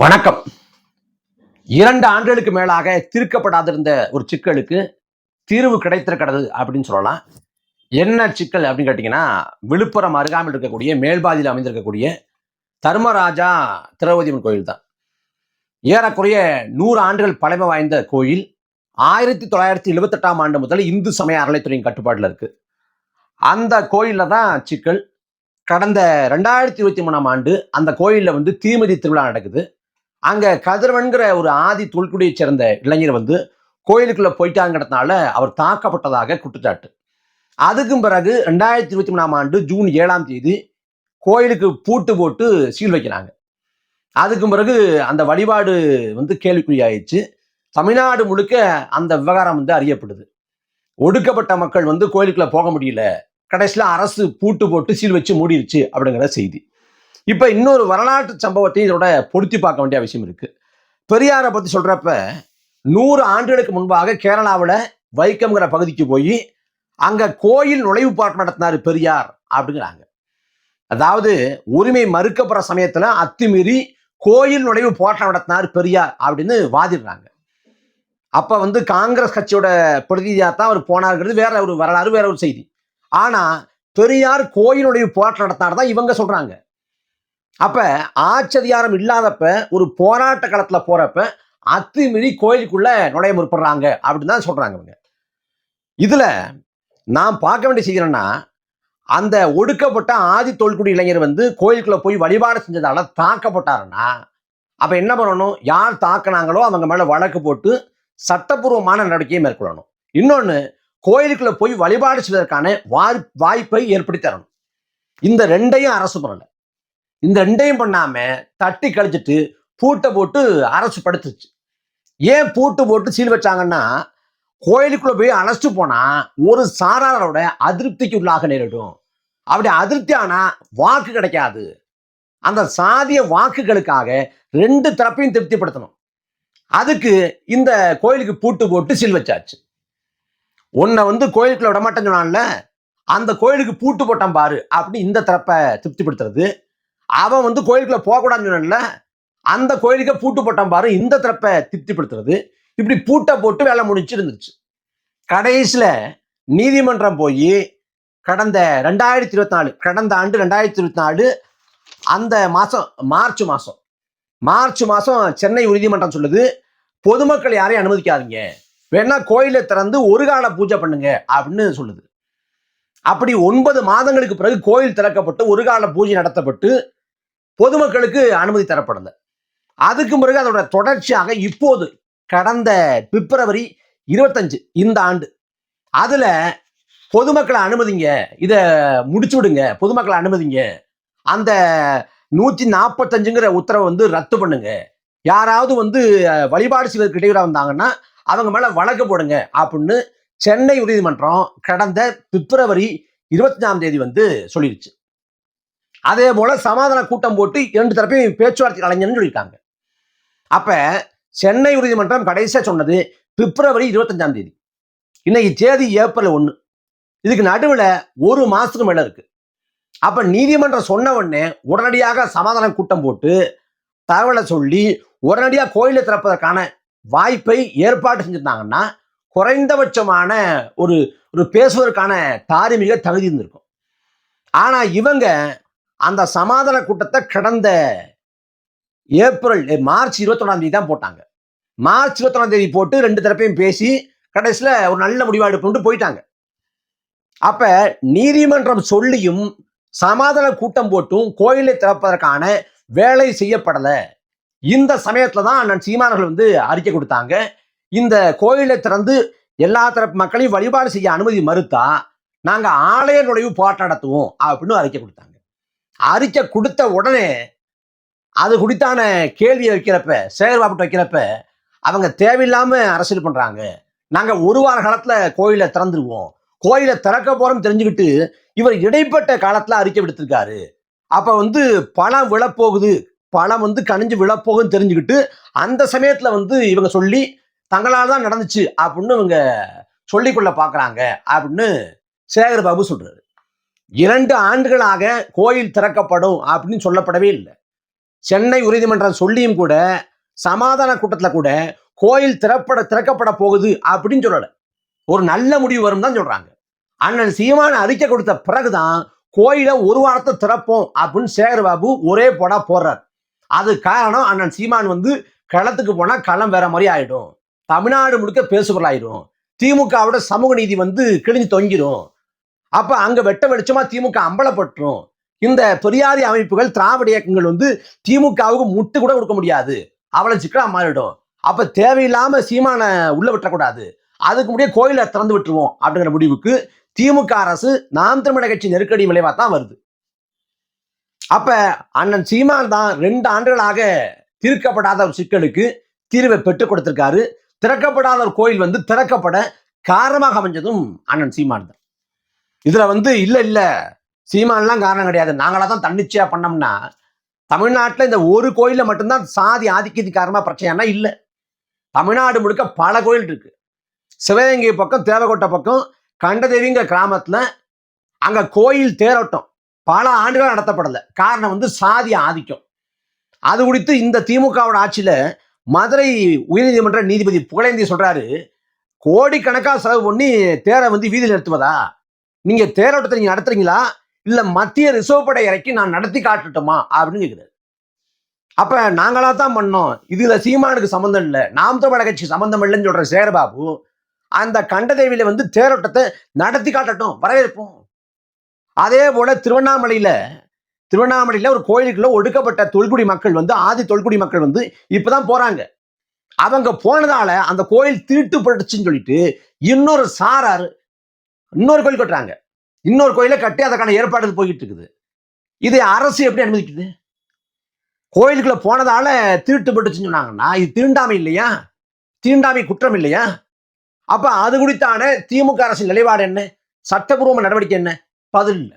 வணக்கம். இரண்டு ஆண்டுகளுக்கு மேலாக தீர்க்கப்படாதிருந்த ஒரு சிக்கலுக்கு தீர்வு கிடைத்திருக்கிறது அப்படின்னு சொல்லலாம். என்ன சிக்கல் அப்படின்னு கேட்டிங்கன்னா விழுப்புரம் அருகாமையில் இருக்கக்கூடிய மேல்பாதியில் அமைந்திருக்கக்கூடிய தர்மராஜா திரௌபதியம்மன் கோயில் தான். ஏறக்குறைய நூறு ஆண்டுகள் பழமை வாய்ந்த கோயில். ஆயிரத்தி தொள்ளாயிரத்தி எழுபத்தெட்டாம் ஆண்டு முதல் இந்து சமய அறநிலைத்துறையின் கட்டுப்பாட்டில் இருக்கு. அந்த கோயிலில் தான் சிக்கல். கடந்த ரெண்டாயிரத்தி இருபத்தி மூணாம் ஆண்டு அந்த கோயிலில் வந்து தீமதி திருவிழா நடக்குது. அங்க கதிரவன்கிற ஒரு ஆதி தொல்குடியை சேர்ந்த இளைஞர் வந்து கோயிலுக்குள்ள போயிட்டாங்கிறதுனால அவர் தாக்கப்பட்டதாக குற்றச்சாட்டு. அதுக்கும் பிறகு ரெண்டாயிரத்தி இருபத்தி மூணாம் ஆண்டு ஜூன் ஏழாம் தேதி கோயிலுக்கு பூட்டு போட்டு சீல் வைக்கிறாங்க. அதுக்கும் பிறகு அந்த வழிபாடு வந்து கேள்விக்குறியாயிடுச்சு. தமிழ்நாடு முழுக்க அந்த விவகாரம் வந்து அறியப்படுது. ஒடுக்கப்பட்ட மக்கள் வந்து கோயிலுக்குள்ள போக முடியல. கடைசியில் அரசு பூட்டு போட்டு சீல் வச்சு மூடிடுச்சு அப்படிங்கிற செய்தி. இப்போ இன்னொரு வரலாற்று சம்பவத்தையும் இதோட பொருத்தி பார்க்க வேண்டிய அவசியம் இருக்கு. பெரியாரை பற்றி சொல்றப்ப நூறு ஆண்டுகளுக்கு முன்பாக கேரளாவில் வைக்கம்ங்கிற பகுதிக்கு போய் அங்க கோயில் நுழைவு பாட்டு நடத்தினாரு பெரியார் அப்படிங்கிறாங்க. அதாவது உரிமை மறுக்கப்படுற சமயத்துல அத்துமீறி கோயில் நுழைவு போராட்டம் நடத்தினார் பெரியார் அப்படின்னு வாதிடுறாங்க. அப்ப வந்து காங்கிரஸ் கட்சியோட பிரதிநிதியாக தான் அவர் போனாருங்கிறது வேற ஒரு வரலாறு வேற ஒரு செய்தி. ஆனா பெரியார் கோயில் நுழைவு போராட்டம் நடத்தினார் தான் இவங்க சொல்றாங்க. அப்ப ஆச்சரியாரம் இல்லாதப்ப ஒரு போராட்ட களத்துல போறப்ப அத்துமீறி கோயிலுக்குள்ள நுழைய முற்படுறாங்க அப்படின்னு தான் சொல்றாங்க இவங்க. இதுல நான் பார்க்க வேண்டிய செய்கிறேன்னா அந்த ஒடுக்கப்பட்ட ஆதி தொல்குடி இளைஞர் வந்து கோயிலுக்குள்ள போய் வழிபாடு செஞ்சதால தாக்கப்பட்டாருன்னா அப்ப என்ன பண்ணணும்? யார் தாக்குனாங்களோ அவங்க மேல வழக்கு போட்டு சட்டப்பூர்வமான நடவடிக்கையை மேற்கொள்ளணும். இன்னொன்னு கோயிலுக்குள்ள போய் வழிபாடு செய்வதற்கான வாய் வாய்ப்பை ஏற்படுத்தி தரணும். இந்த ரெண்டையும் அரசு பண்ணலை இந்த ரெண்டையும் பண்ணாம தட்டி கழிச்சிட்டு பூட்டை போட்டு அரசு படுத்துச்சு. ஏன் பூட்டு போட்டு சீல் வச்சாங்கன்னா கோயிலுக்குள்ள போய் அழைச்சிட்டு போனா ஒரு சாராரோட அதிருப்திக்கு உள்ளாக நேரிடும். அப்படி அதிருப்தி ஆனா வாக்கு கிடைக்காது. அந்த சாதிய வாக்குகளுக்காக ரெண்டு தரப்பையும் திருப்திப்படுத்தணும். அதுக்கு இந்த கோயிலுக்கு பூட்டு போட்டு சீல் வச்சாச்சு. உன்னை வந்து கோயிலுக்குள்ள விடமாட்டேன்னு சொன்னான்ல அந்த கோயிலுக்கு பூட்டு போட்டான் பாரு அப்படின்னு இந்த தரப்பை திருப்திப்படுத்துறது அவன் வந்து கோயிலுக்குள்ள போகக்கூடாதுன்னு சொன்னான்ல அந்த கோயிலுக்கே பூட்டு போட்டான் பாரு இந்த தரப்பை திருப்திப்படுத்துறது. இப்படி பூட்டை போட்டு வேலை முடிச்சு இருந்துச்சு நீதிமன்றம் போய் கடந்த ரெண்டாயிரத்தி இருபத்தி நாலு கடந்த ஆண்டு ரெண்டாயிரத்தி இருபத்தி நாலு அந்த மாதம் மார்ச் மாதம் மார்ச் மாதம் சென்னை உறுதிமன்றம் சொல்லுது பொதுமக்கள் யாரையும் அனுமதிக்காதீங்க. வேணா கோயிலை திறந்து ஒரு கால பூஜை பண்ணுங்க அப்படின்னு சொல்லுது. அப்படி ஒன்பது மாதங்களுக்கு பிறகு கோயில் திறக்கப்பட்டு ஒரு கால பூஜை நடத்தப்பட்டு பொதுமக்களுக்கு அனுமதி தரப்படலை. அதுக்கு பிறகு அதோட தொடர்ச்சியாக இப்போது கடந்த பிப்ரவரி இருபத்தஞ்சு இந்த ஆண்டு அதுல பொதுமக்களை அனுமதிங்க இதை முடிச்சு விடுங்க பொதுமக்களை அனுமதிங்க. அந்த நூத்தி நாற்பத்தஞ்சுங்கிற உத்தரவை வந்து ரத்து பண்ணுங்க. யாராவது வந்து வழிபாடு செய்வதற்கு இடையூறா வந்தாங்கன்னா அவங்க மேல வழக்கு போடுங்க அப்படின்னு சென்னை உயர்நீதிமன்றம் கடந்த பிப்ரவரி இருபத்தஞ்சாம் தேதி வந்து சொல்லிடுச்சு அதே போல சமாதான கூட்டம் போட்டு இரண்டு தரப்பையும் பேச்சுவார்த்தை கலைஞர்னு சொல்லியிருக்காங்க. அப்ப சென்னை உயர்நீதிமன்றம் கடைசியா சொன்னது பிப்ரவரி இருபத்தஞ்சாம் தேதி. இன்னைக்கு தேதி ஏப்ரல் ஒன்று இதுக்கு நடுவில் ஒரு மாசத்துக்கு மேல இருக்கு. அப்ப நீதிமன்றம் சொன்ன உடனே உடனடியாக சமாதான கூட்டம் போட்டு தகவலை சொல்லி உடனடியாக கோயிலை திறப்பதற்கான வாய்ப்பை ஏற்பாடு செஞ்சிருந்தாங்கன்னா குறைந்தபட்சமான ஒரு ஒரு பேசுவதற்கான தார்மீக தகுதி இருந்திருக்கும். ஆனா இவங்க அந்த சமாதான கூட்டத்தை கடந்த ஏப்ரல் மார்ச் இருபத்தொன்னாம் தேதி தான் போட்டாங்க. மார்ச் இருபத்தொன்னாம் தேதி போட்டு ரெண்டு தரப்பையும் பேசி கடைசியில் ஒரு நல்ல முடிவா எடுப்புட்டு போயிட்டாங்க. அப்ப நீதிமன்றம் சொல்லியும் சமாதான கூட்டம் போட்டும் கோயிலை திறப்பதற்கான வேலை செய்யப்படலை. இந்த சமயத்துல தான் அண்ணன் சீமானர்கள் வந்து அறிக்கை கொடுத்தாங்க. இந்த கோயிலை திறந்து எல்லா தரப்பு மக்களையும் வழிபாடு செய்ய அனுமதி மறுத்தா நாங்கள் ஆலய நுழைவு போராட்டம் நடத்துவோம் அப்படின்னு அறிக்கை கொடுத்தாங்க. அறிக்கை கொடுத்த உடனே அது குடித்தான கேள்வியை வைக்கிறப்ப செயற்பாட்டு வைக்கிறப்ப அவங்க தேவையில்லாம அரசியல் பண்றாங்க. நாங்க ஒரு வார காலத்துல கோயிலை திறந்துருவோம். கோயிலை திறக்க போறோம் தெரிஞ்சுக்கிட்டு இவர் இடைப்பட்ட காலத்துல அறிக்கை விடுத்திருக்காரு. அப்ப வந்து பணம் விழப்போகுது. பணம் வந்து கணிஞ்சு விழப்போகுதுன்னு தெரிஞ்சுக்கிட்டு அந்த சமயத்துல வந்து இவங்க சொல்லி தங்களால் தான் நடந்துச்சு அப்படின்னு இவங்க சொல்லிக்கொள்ள பார்க்குறாங்க அப்படின்னு சேகர் பாபு சொல்றாரு. இரண்டு ஆண்டுகளாக கோயில் திறக்கப்படும் அப்படின்னு சொல்லப்படவே இல்லை. சென்னை உறுதிமன்றம் சொல்லியும் கூட சமாதான கூட்டத்தில் கூட கோயில் திறப்பட திறக்கப்பட போகுது அப்படின்னு சொல்லலை. ஒரு நல்ல முடிவு வரும் தான் சொல்றாங்க. அண்ணன் சீமான அறிக்கை கொடுத்த பிறகுதான் கோயிலை ஒரு வாரத்தை திறப்போம் அப்படின்னு சேகர் பாபு ஒரே போடா போடுறார். அது காரணம் அண்ணன் சீமான் வந்து களத்துக்கு போனால் களம் வேற மாதிரி ஆயிடும். தமிழ்நாடு முழுக்க பேசுபொருளாயிடும் திமுகவோட சமூக நீதி வந்து கிழிஞ்சு தொங்கிடும் அப்ப அங்க வெட்ட வெளிச்சமா திமுக அம்பலப்பட்டுரும். இந்த பெரியாரி அமைப்புகள் திராவிட இயக்கங்கள் வந்து திமுகவுக்கு முட்டு கூட கொடுக்க முடியாது. அவளை சிக்கலா மாறிடும். அப்ப தேவையில்லாம சீமான உள்ள விட்டுறக்கூடாது அதுக்கு முடிய கோயிலை திறந்து விட்டுருவோம் அப்படிங்கிற முடிவுக்கு திமுக அரசு நாம் தமிழக கட்சி நெருக்கடி விளைவா தான் வருது. அப்ப அண்ணன் சீமான் தான் ரெண்டு ஆண்டுகளாக தீர்க்கப்படாத ஒரு சிக்கலுக்கு தீர்வை பெற்றுக் கொடுத்திருக்காரு. திறக்கப்படாத ஒரு கோயில் வந்து திறக்கப்பட காரணமாக அமைஞ்சதும் அண்ணன் சீமான் தான். இதுல வந்து இல்ல இல்ல. சீமான்லாம் காரணம் கிடையாது. நாங்களா தான் தன்னிச்சையா பண்ணோம்னா தமிழ்நாட்டில் இந்த ஒரு கோயிலில் மட்டும்தான் சாதி ஆதிக்கத்து காரணமாக பிரச்சனைனா இல்லை. தமிழ்நாடு முழுக்க பல கோயில் இருக்கு. சிவகங்கை பக்கம் தேவகோட்டை பக்கம் கண்டதேவிங்க கிராமத்தில் அங்கே கோயில் தேரோட்டம். பல ஆண்டுகள் நடத்தப்படலை. காரணம் வந்து சாதி ஆதிக்கம். அது குறித்து இந்த திமுகவோட ஆட்சியில் மதுரை உயர்நீதிமன்ற நீதிபதி புகழேந்தி சொல்கிறாரு கோடிக்கணக்காக செலவு பண்ணி தேரை வந்து வீதியில் நிறுத்துவதா? நீங்க தேரோட்டத்தை நீங்க நடத்துறீங்களா? இல்ல மத்திய ரிசர்வ் படை இறக்கி நான் நடத்தி காட்டட்டுமா? அப்படின்னு கேக்குறாரு. அப்ப நாங்களா தான் பண்ணோம். இதுல சீமானுக்கு சம்மந்தம் இல்லை. நாம் தமிழக கட்சி சம்மந்தம் இல்லைன்னு சொல்ற சேரபாபு அந்த கண்டதேவியில வந்து தேரோட்டத்தை நடத்தி காட்டட்டும் வரவேற்போம். அதே போல திருவண்ணாமலையில திருவண்ணாமலையில ஒரு கோயிலுக்குள்ள ஒடுக்கப்பட்ட தொல்குடி மக்கள் வந்து ஆதி தொல்குடி மக்கள் வந்து இப்பதான் போறாங்க. அவங்க போனதால அந்த கோயில் தீட்டுப்பட்டுச்சுன்னு சொல்லிட்டு இன்னொரு சாரார் இன்னொரு கோயில் கட்டுறாங்க. இன்னொரு கோயிலை கட்டி அதற்கான ஏற்பாடு போய்கிட்டு இருக்குது. இதை அரசு எப்படி அனுமதிக்குது? கோயிலுக்குள்ள போனதால தீட்டுப்பட்டுச்சுன்னு சொன்னாங்கன்னா இது தீண்டாமை இல்லையா? தீண்டாமை குற்றம் இல்லையா? அப்ப அது குறித்தான திமுக அரசின் நிலைப்பாடு என்ன? சட்டபூர்வ நடவடிக்கை என்ன? பதில் இல்லை.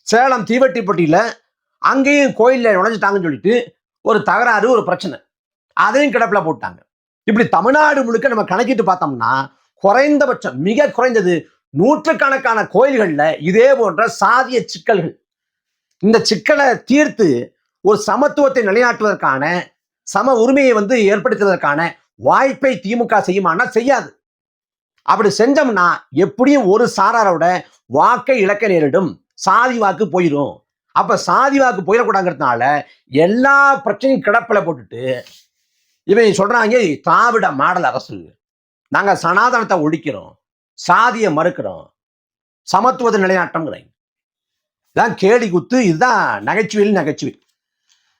சேலம் தீவட்டிப்பட்டியில அங்கேயும் கோயிலில் நுழைஞ்சிட்டாங்கன்னு சொல்லிட்டு ஒரு தகராறு ஒரு பிரச்சனை. அதையும் கிடப்பில் போட்டாங்க. இப்படி தமிழ்நாடு முழுக்க நம்ம கணக்கிட்டு பார்த்தோம்னா குறைந்தபட்சம் மிக குறைந்தது நூற்றுக்கணக்கான கோயில்களில் இதே போன்ற சாதிய சிக்கல்கள். இந்த சிக்கலை தீர்த்து ஒரு சமத்துவத்தை நிலைநாட்டுவதற்கான சம உரிமையை வந்து ஏற்படுத்துவதற்கான வாய்ப்பை திமுக செய்யுமானா செய்யாது. அப்படி செஞ்சோம்னா எப்படியும் ஒரு சாராரோட வாக்கை இழக்க நேரிடும். சாதி வாக்கு போயிடும் அப்ப சாதி வாக்கு போயிடக்கூடாங்கிறதுனால எல்லா பிரச்சனையும் கிடப்பில் போட்டுட்டு இவன் சொல்றாங்க திராவிட மாடல் அரசு. நாங்கள் சனாதனத்தை ஒழிக்கிறோம். சாதியை மறுக்கிறோம். சமத்துவத்தை நிலைநாட்டம்ங்கிறாங்க. இதான் கேடி குத்து இதுதான் நகைச்சுவையில் நகைச்சுவை.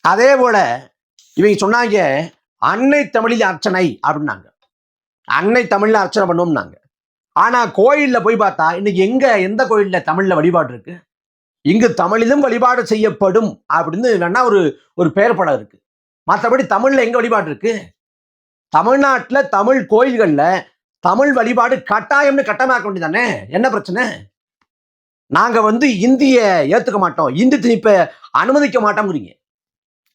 அதே போல இவங்க சொன்னாங்க அன்னை தமிழில் அர்ச்சனை அப்படின்னாங்க. அன்னை தமிழ்ல அர்ச்சனை பண்ணோம்னாங்க ஆனா கோயில்ல போய் பார்த்தா இன்னைக்கு எங்க எந்த கோயில்ல தமிழ்ல வழிபாடு இருக்கு? இங்கு தமிழிலும் வழிபாடு செய்யப்படும் அப்படின்னு வேணா ஒரு ஒரு பெயர் படம் இருக்கு. மற்றபடி தமிழ்ல எங்க வழிபாடு இருக்கு? தமிழ்நாட்டுல தமிழ் கோயில்கள்ல தமிழ் வழிபாடு கட்டாயம்னு கட்டமாக்க வேண்டியதானே என்ன பிரச்சனை? நாங்க வந்து இந்திய ஏத்துக்க மாட்டோம். இந்தி திணிப்பை அனுமதிக்க மாட்டோம்ங்கிறீங்க.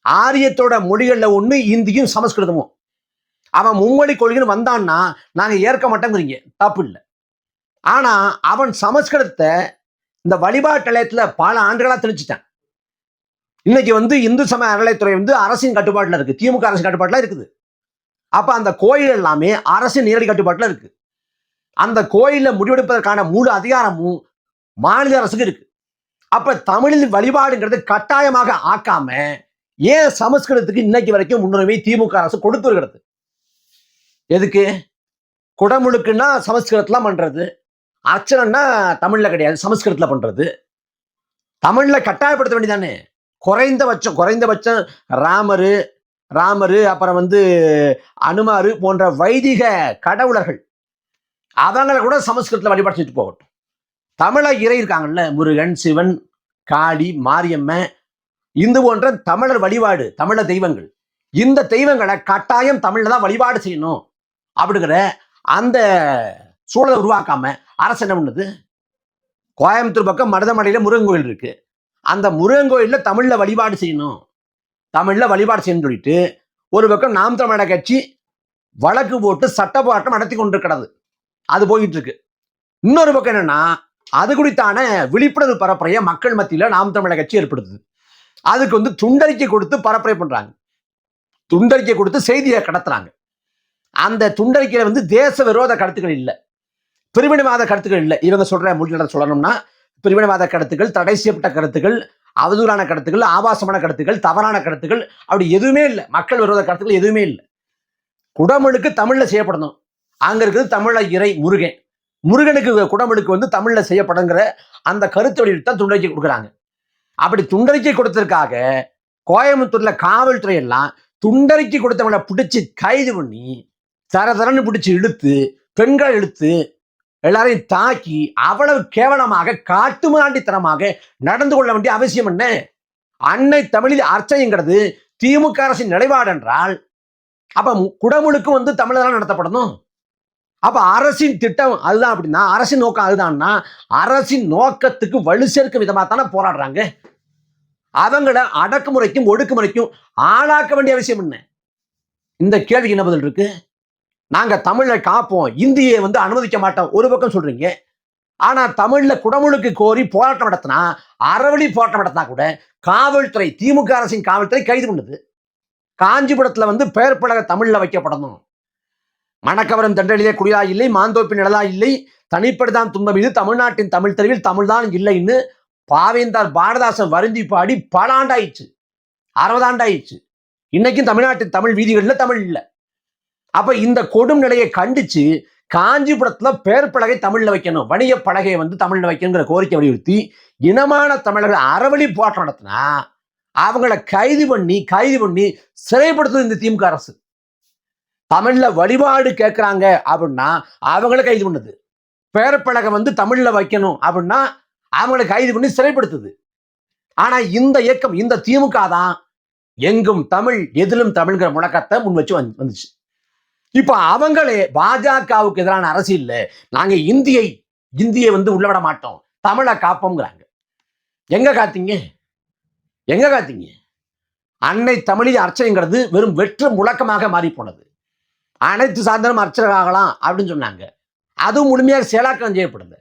ஆரியத்தோட மொழிகள்ல ஒண்ணு இந்தியும் சமஸ்கிருதமும். அவன் மும்மொழி கொள்கைன்னு வந்தான்னா நாங்க ஏற்க மாட்டோங்கிறீங்க தப்பு இல்லை. ஆனா அவன் சமஸ்கிருதத்தை இந்த வழிபாட்டு நிலையத்துல பல ஆண்டுகளா திணிச்சிட்டான். இன்னைக்கு வந்து இந்து சமய அறநிலையத்துறை வந்து அரசின் கட்டுப்பாட்டில் இருக்கு. திமுக அரசின் கட்டுப்பாட்டில் இருக்குது. அப்ப அந்த கோயில் எல்லாமே அரசின் நேரடி கட்டுப்பாட்டில் இருக்கு. அந்த கோயிலில் முடிவெடுப்பதற்கான முழு அதிகாரமும் மாநில அரசுக்கு இருக்கு. அப்ப தமிழில் வழிபாடுங்கிறது கட்டாயமாக ஆக்காம ஏன் சமஸ்கிருதத்துக்கு இன்னைக்கு வரைக்கும் முன்னுரிமை திமுக அரசு கொடுத்து வருகிறது? எதுக்கு? குடமுழுக்குன்னா சமஸ்கிருதத்துல பண்றது. அர்ச்சனைன்னா தமிழ்ல கிடையாது சமஸ்கிருதத்துல பண்றது. தமிழ்ல கட்டாயப்படுத்த வேண்டியதானே குறைந்தபட்சம் குறைந்தபட்சம் ராமரு ராமர் அப்புறம் வந்து அனுமாரு போன்ற வைதிக கடவுளர்கள். அவங்கள கூட சமஸ்கிருதத்தில் வழிபாடு செஞ்சு போகட்டும். தமிழ இறை இருக்காங்கல்ல முருகன் சிவன் காளி மாரியம்மன் இந்து போன்ற தமிழர் வழிபாடு தமிழர் தெய்வங்கள். இந்த தெய்வங்களை கட்டாயம் தமிழில் தான் வழிபாடு செய்யணும். அப்படிங்கிற அந்த சூழலை உருவாக்காம அரசு என்ன பண்ணுது? கோயம்புத்தூர் பக்கம் மருதமலையில முருகன் கோயில் இருக்கு. அந்த முருகன் கோயிலில் தமிழில் வழிபாடு செய்யணும். தமிழில் வழிபாடு செய்யணும்னு சொல்லிட்டு ஒரு பக்கம் நாம் தமிழக கட்சி வழக்கு போட்டு சட்ட போராட்டம் நடத்தி கொண்டிருக்கிறது. அது போயிட்டு இருக்கு இன்னொரு பக்கம் என்னன்னா அது குறித்தான விழிப்புணர்வு பரப்புரைய மக்கள் மத்தியில் நாம் தமிழக கட்சி ஏற்படுத்துது. அதுக்கு வந்து துண்டறிக்கை கொடுத்து பரப்புரை பண்றாங்க. துண்டறிக்கை கொடுத்து செய்தியை கடத்துறாங்க. அந்த துண்டறிக்கையில வந்து தேச விரோத கருத்துக்கள் இல்லை. பிரிவினைவாத கருத்துக்கள் இல்லை. இவங்க சொல்ற முடிவு சொல்லணும்னா பிரிவினைவாத கருத்துக்கள் தடை செய்யப்பட்ட கருத்துக்கள் அவதூறான கருத்துக்கள் ஆபாசமான கருத்துக்கள் தவறான கருத்துக்கள் அப்படி எதுவுமே இல்லை. மக்கள் விரோத கருத்துக்கள் எதுவுமே இல்லை. குடமுழுக்கு தமிழில் செய்யப்படணும். அங்கே இருக்கிறது தமிழ இறை முருகன். முருகனுக்கு குடமுழுக்கு வந்து தமிழில் செய்யப்படுங்கிற அந்த கருத்து வெளியிட்டு தான் துண்டறிக்கை கொடுக்குறாங்க. அப்படி துண்டறிக்கை கொடுத்ததுக்காக கோயம்புத்தூர்ல காவல்துறை எல்லாம் துண்டறிக்கை கொடுத்தவங்களை பிடிச்சி கைது பண்ணி தர தரன்னு பிடிச்சி இழுத்து பெண்களை இழுத்து எல்லாரையும் தாக்கி அவ்வளவு கேவலமாக காட்டுமிராண்டித்தனமாக நடந்து கொள்ள வேண்டிய அவசியம் என்ன? அன்னை தமிழில் அர்ச்சனைங்கிறது திமுக அரசின் நிலைப்பாடு என்றால் அப்ப மு- குடமுழுக்கு வந்து தமிழர் நடத்தப்படணும். அப்ப அரசின் திட்டம் அதுதான் அப்படின்னா அரசின் நோக்கம் அதுதான்னா அரசின் நோக்கத்துக்கு வலு சேர்க்கும் விதமா தானே போராடுறாங்க. அவங்கள அடக்குமுறைக்கும் ஒடுக்குமுறைக்கும் ஆளாக்க வேண்டிய அவசியம் என்ன? இந்த கேள்விக்கு என்ன பதில் இருக்கு? நாங்க தமிழை காப்போம். இந்தியை வந்து அனுமதிக்க மாட்டோம். ஒரு பக்கம் சொல்றீங்க. ஆனா தமிழ்ல குடமுழுக்கு கோரி போராட்டம் நடத்தினா அறவழி போராட்டம் நடத்தினா கூட காவல்துறை திமுக அரசின் காவல்துறை கைது பண்ணுது. காஞ்சிபுரத்துல வந்து பெயர் பலக தமிழ்ல வைக்கப்படணும். மணக்கவரம் தண்டலிலே குடியா இல்லை மாந்தோப்பின் நிழலா இல்லை தனிப்படுதான் துன்பம் இது தமிழ்நாட்டின் தமிழ் தெருவில் தமிழ்தான் இல்லைன்னு பாவேந்தார் பாரதாசன் வருந்தி பாடி பல ஆண்டாயிடுச்சு. அறுபது ஆண்டாயிடுச்சு. இன்னைக்கும் தமிழ்நாட்டின் தமிழ் வீதிகளில் தமிழ் இல்லை. அப்ப இந்த கொடும் நிலையை கண்டிச்சு காஞ்சிபுரத்துல பேர் பலகை தமிழ்ல வைக்கணும். வணிக பலகையை வந்து தமிழ்ல வைக்கணுங்கிற கோரிக்கை வலியுறுத்தி இனமான தமிழர்கள் அறவழி போராட்டம் நடத்தினா அவங்கள கைது பண்ணி கைது பண்ணி சிறைப்படுத்துது இந்த திமுக அரசு. தமிழ்ல வழிபாடு கேட்கிறாங்க அப்படின்னா அவங்கள கைது பண்ணுது. பேரப்பலகை வந்து தமிழ்ல வைக்கணும் அப்படின்னா அவங்கள கைது பண்ணி சிறைப்படுத்துது. ஆனா இந்த இயக்கம் இந்த திமுக தான் எங்கும் தமிழ் எதிலும் தமிழ்ங்கிற முழக்கத்தை முன் வச்சு வந்துச்சு. இப்ப அவங்களே பாஜகவுக்கு எதிரான அரசியல் நாங்க இந்தியை இந்தியை வந்து உள்ள விட மாட்டோம். தமிழை காப்போங்கிறாங்க எங்க காத்தீங்க? எங்க காத்தீங்க? அன்னை தமிழில் அர்ச்சனைங்கிறது வெறும் வெற்று முழக்கமாக மாறி போனது அனைத்து சாதனம் அர்ச்சகராகலாம் அப்படின்னு சொன்னாங்க. அதுவும் முழுமையாக செயலாக்கம் செய்யப்படுது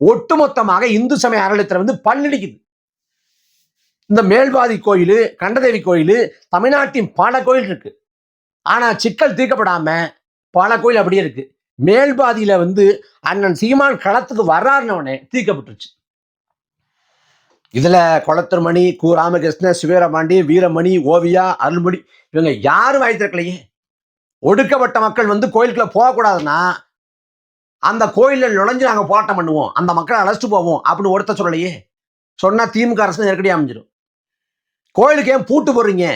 ஒட்டுமொத்தமாக இந்து சமய அறநிலையத்தில் வந்து பல்லடிக்குது. இந்த மேல்வாதி கோயில் கண்டதேவி கோயில் தமிழ்நாட்டின் பல கோயில் இருக்குது ஆனால் சிக்கல் தீர்க்கப்படாமல் பல கோயில் அப்படியே இருக்குது மேல் பாதியில் வந்து அண்ணன் சீமான் களத்துக்கு வர்றாருனவனே தீர்க்கப்பட்டுருச்சு. இதில் குளத்தூர்மணி கு. ராமகிருஷ்ண சிவரபாண்டி வீரமணி ஓவியா அருள்மொழி இவங்க யாரும் வாய்த்திருக்கலையே திறக்கலையே. ஒடுக்கப்பட்ட மக்கள் வந்து கோயிலுக்குள்ளே போகக்கூடாதுன்னா அந்த கோயிலில் நுழைஞ்சு நாங்கள் போராட்டம் பண்ணுவோம். அந்த மக்களை அழைச்சிட்டு போவோம் அப்படின்னு ஒருத்த சொல்லலையே. சொன்னால் திமுக அரசு நெருக்கடி அமைஞ்சிடும் கோயிலுக்கு ஏன் பூட்டு போடுறீங்க?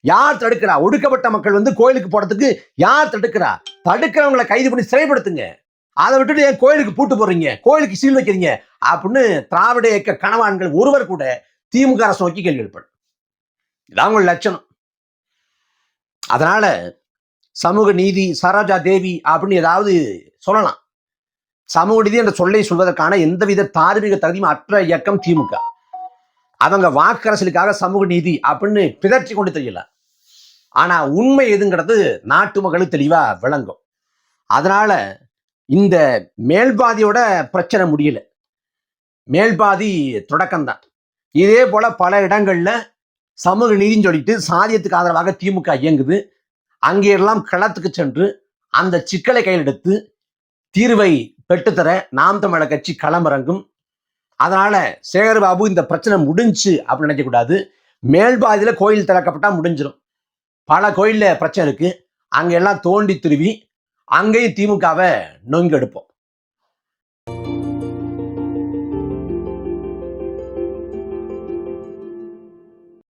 யார் தடுக்கிறா? ஒடுக்கப்பட்ட மக்கள் வந்து கோயிலுக்கு போறதுக்கு யார் தடுக்கிறா? தடுக்கிறவங்களை கைது பண்ணி சிறைப்படுத்துங்க. அதை விட்டுட்டு ஏன் கோயிலுக்கு பூட்டு போறீங்க கோயிலுக்கு சீல் வைக்கிறீங்க? அப்படின்னு திராவிட இயக்க கணவான்கள் ஒருவர் கூட திமுக அரசு நோக்கி கேள்வி எழுப்பணும். இதான் உங்கள் லட்சணம். அதனால சமூக நீதி சரோஜா தேவி அப்படின்னு ஏதாவது சொல்லலாம். சமூக நீதி என்ற சொல்லை சொல்வதற்கான எந்தவித தார்மீக தகுதியும் அற்ற இயக்கம் திமுக. அவங்க வாக்கரசலுக்காக சமூக நீதி அப்படின்னு பிதற்றி கொண்டு தெரியல. ஆனா உண்மை எதுங்கிறது நாட்டு மக்களுக்கு தெளிவா விளங்கும். அதனால இந்த மேல்பாதியோட பிரச்சனை முடியல. மேல்பாதி தொடக்கம்தான். இதே போல பல இடங்கள்ல சமூக நீதின்னு சொல்லிட்டு சாதியத்துக்கு ஆதரவாக திமுக இயங்குது. அங்கேயெல்லாம் களத்துக்கு சென்று அந்த சிக்கலை கையில் எடுத்து தீர்வை பெற்றுத்தர நாம் தமிழர் கட்சி களமிறங்கும். அதனால சேகர்பாபு இந்த பிரச்சனை முடிஞ்சு அப்படின்னு நினைக்கக்கூடாது மேல்பாதியில கோயில் திறக்கப்பட்டால் முடிஞ்சிடும் பல கோயிலில் பிரச்சனை இருக்குது அங்கே எல்லாம் தோண்டி திருவி அங்கேயும் திமுகவை நொங்கெடுப்போம்